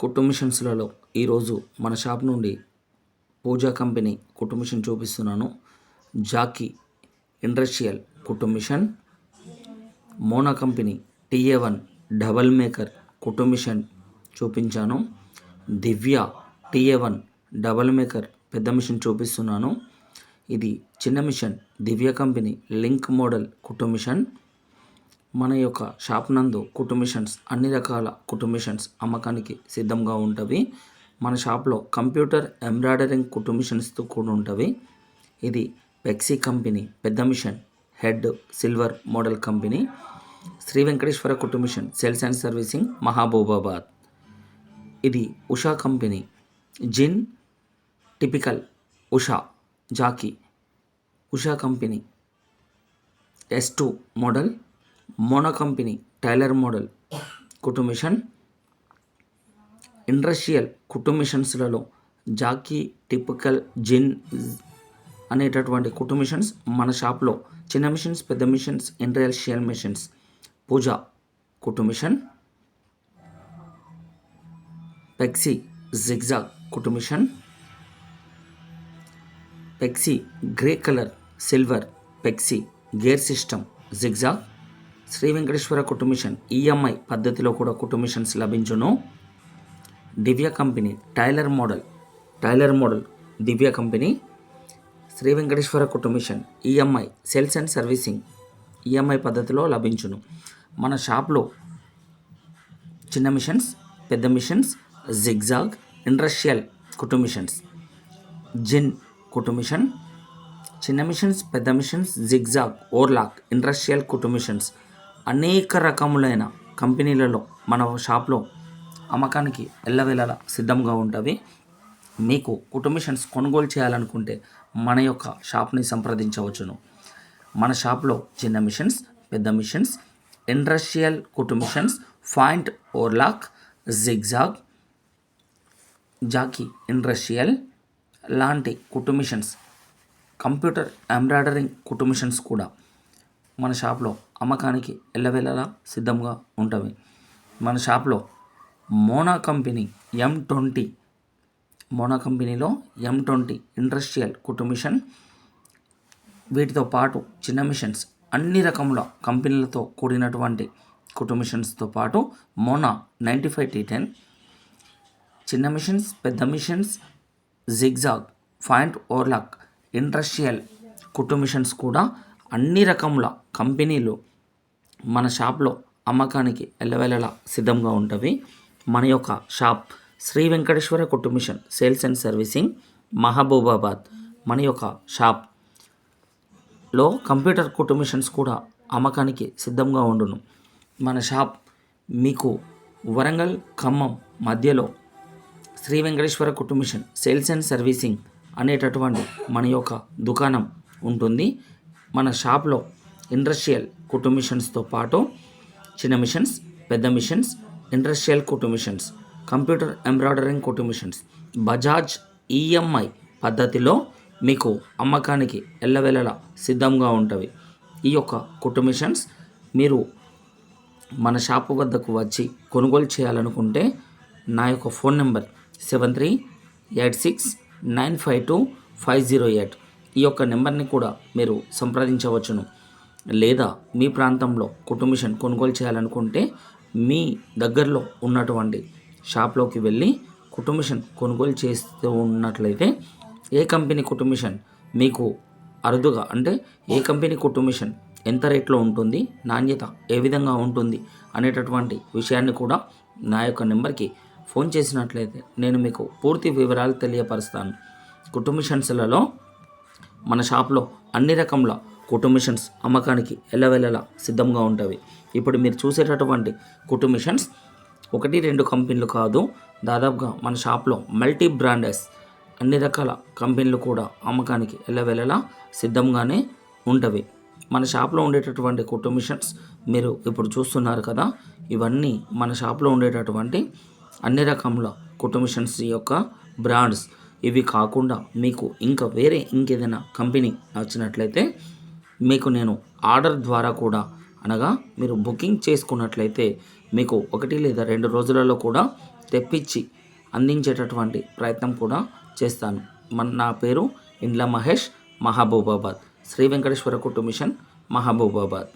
కుటుంబిషన్స్లలో మిషన్స్లలో ఈరోజు మన షాప్ నుండి పూజా కంపెనీ కుటుంబిషన్ మిషన్ చూపిస్తున్నాను. Jackie industrial కుటుంబిషన్ Mona company TA one double maker కుటుంబిషన్ చూపించాను. Divya TA one double maker పెద్ద మిషన్ చూపిస్తున్నాను. ఇది చిన్న machine Divya company link model కుటుంబిషన్ machine. మన యొక్క షాప్ నందు కుటుంబిషన్స్ అన్ని రకాల కుటుంబిషన్స్ మిషన్స్ అమ్మకానికి సిద్ధంగా ఉంటవి. మన షాప్లో కంప్యూటర్ ఎంబ్రాయిడరింగ్ కుటుంబిషన్స్తో కూడా ఉంటవి. ఇది పెక్సీ కంపెనీ పెద్ద machine head silver model company Shri Venkateswara కుటుంబిషన్ sales and servicing Mahabubabad. ఇది ఉషా కంపెనీ జిన్ typical Usha Jack Usha company S two model Mono company tailor model కుట్టు మిషన్ ఇండస్ట్రియల్ కుట్టు మిషన్స్లలో జాకీ టిపికల్ జిన్ అనేటటువంటి కుట్టు మిషన్స్ మన షాప్లో. చిన్న మిషన్స్ పెద్ద మిషన్స్ ఇండస్ట్రియల్ మిషన్స్. పూజ కుట్టు మిషన్ పెక్సీ జిగ్జాగ్ కుట్టు మిషన్ పెక్సీ grey colour silver పెక్సీ gear system zigzag Shri Venkateswara కుటుంబిషన్ EMI పద్ధతిలో కూడా కుటుంబిషన్స్ లభించును. Divya company tailor model tailor model Divya company. Shri Venkateswara కుటుంబిషన్ EMI sales and servicing EMI పద్ధతిలో లభించును. మన షాప్లో చిన్న మిషన్స్ పెద్ద మిషన్స్ జిగ్జాగ్ ఇండస్ట్రియల్ కుటుంబిషన్స్ జిన్ కుటుంబిషన్ చిన్న మిషన్స్ పెద్ద మిషన్స్ జిగ్జాగ్ ఓర్లాక్ ఇండస్ట్రియల్ కుటుంబిషన్స్ అనేక రకములైన కంపెనీలలో మన షాప్లో అమ్మకానికి ఎల్లవేళలా సిద్ధంగా ఉంటుంది మీకు కుట్టు కొనుగోలు చేయాలనుకుంటే మన యొక్క షాప్ని సంప్రదించవచ్చును. మన షాప్లో చిన్న మిషన్స్ పెద్ద మిషన్స్ ఇండస్ట్రియల్ కుట్టు మిషన్స్ ఫాయింట్ ఓర్లాక్ జిగ్జాగ్ జాకీ ఇండస్ట్రియల్ లాంటి కుట్టు మిషన్స్ కంప్యూటర్ ఎంబ్రాయిడరింగ్ కుట్టు మిషన్స్ కూడా మన షాప్లో అమ్మకానికి ఎల్లవేళలా సిద్ధంగా ఉంటవి మన షాప్లో Mona company M twenty Mona కంపెనీలో ఎం ట్వంటీ ఇండస్ట్రియల్ కుట్టు మిషన్ వీటితో పాటు చిన్న మిషన్స్ అన్ని రకముల కంపెనీలతో కూడినటువంటి కుట్టు మిషన్స్తో పాటు Mona ninety five T ten చిన్న మిషన్స్ పెద్ద మిషన్స్ జిగ్జాగ్ ఫాయింట్ ఓర్లాక్ ఇండస్ట్రియల్ కుట్టు మిషన్స్ కూడా అన్ని రకముల కంపెనీలు మన షాప్లో అమ్మకానికి ఎల్లవెల్లలా సిద్ధంగా ఉంటవి. మన యొక్క షాప్ శ్రీ వెంకటేశ్వర కుట్టు machine sales and servicing Mahabubabad. మన యొక్క షాప్లో కంప్యూటర్ కుట్టు మిషన్స్ కూడా అమ్మకానికి సిద్ధంగా ఉండును. మన షాప్ మీకు వరంగల్ ఖమ్మం మధ్యలో శ్రీ వెంకటేశ్వర కుటుంబిషన్ సేల్స్ అండ్ సర్వీసింగ్ అనేటటువంటి మన యొక్క దుకాణం ఉంటుంది. మన షాప్లో ఇండస్ట్రియల్ కుట్టు మిషన్స్తో పాటు చిన్న మిషన్స్ పెద్ద మిషన్స్ ఇండస్ట్రియల్ కుట్టు మిషన్స్ కంప్యూటర్ ఎంబ్రాయిడరింగ్ కుట్టు మిషన్స్ బజాజ్ ఈఎంఐ పద్ధతిలో మీకు అమ్మకానికి ఎల్లవేళలా సిద్ధంగా ఉంటవి. ఈ యొక్క కుట్టు మిషన్స్ మీరు మన షాపు వద్దకు వచ్చి కొనుగోలు చేయాలనుకుంటే నా యొక్క phone number seven three eight six nine five two five zero eight. ఈ యొక్క నెంబర్ని కూడా మీరు సంప్రదించవచ్చును. లేదా మీ ప్రాంతంలో కుటుంబిషన్ కొనుగోలు చేయాలనుకుంటే మీ దగ్గరలో ఉన్నటువంటి షాప్లోకి వెళ్ళి కుటుంబిషన్ కొనుగోలు చేస్తూ ఉన్నట్లయితే ఏ కంపెనీ కుటుంబిషన్ మీకు అరుదుగా అంటే ఏ కంపెనీ కుటుంబిషన్ ఎంత రేట్లో ఉంటుంది నాణ్యత ఏ విధంగా ఉంటుంది అనేటటువంటి విషయాన్ని కూడా నా యొక్క నెంబర్కి ఫోన్ చేసినట్లయితే నేను మీకు పూర్తి వివరాలు తెలియపరుస్తాను. కుటుంబిషన్స్లలో మన షాప్లో అన్ని రకముల కుటుంబిషన్స్ అమ్మకానికి ఎల్లవెల్లలా సిద్ధంగా ఉంటవి ఇప్పుడు మీరు చూసేటటువంటి కుటుంబిషన్స్ ఒకటి రెండు కంపెనీలు కాదు. దాదాపుగా మన షాప్లో మల్టీ బ్రాండెస్ అన్ని రకాల కంపెనీలు కూడా అమ్మకానికి ఎల్లవెల్లలా సిద్ధంగానే ఉంటవి మన షాప్లో ఉండేటటువంటి కుటుంబిషన్స్ మీరు ఇప్పుడు చూస్తున్నారు కదా. ఇవన్నీ మన షాప్లో ఉండేటటువంటి అన్ని రకముల కుటుంబిషన్స్ యొక్క బ్రాండ్స్. ఇవి కాకుండా మీకు ఇంకా వేరే ఇంకేదైనా కంపెనీ నచ్చినట్లయితే మీకు నేను ఆర్డర్ ద్వారా కూడా అనగా మీరు బుకింగ్ చేసుకున్నట్లయితే మీకు ఒకటి లేదా రెండు రోజులలో కూడా తెప్పించి అందించేటటువంటి ప్రయత్నం కూడా చేస్తాను. మన నా పేరు ఇండ్ల మహేష్ మహబూబాబాద్. శ్రీ వెంకటేశ్వర కుట్టు మిషన్ మహబూబాబాద్.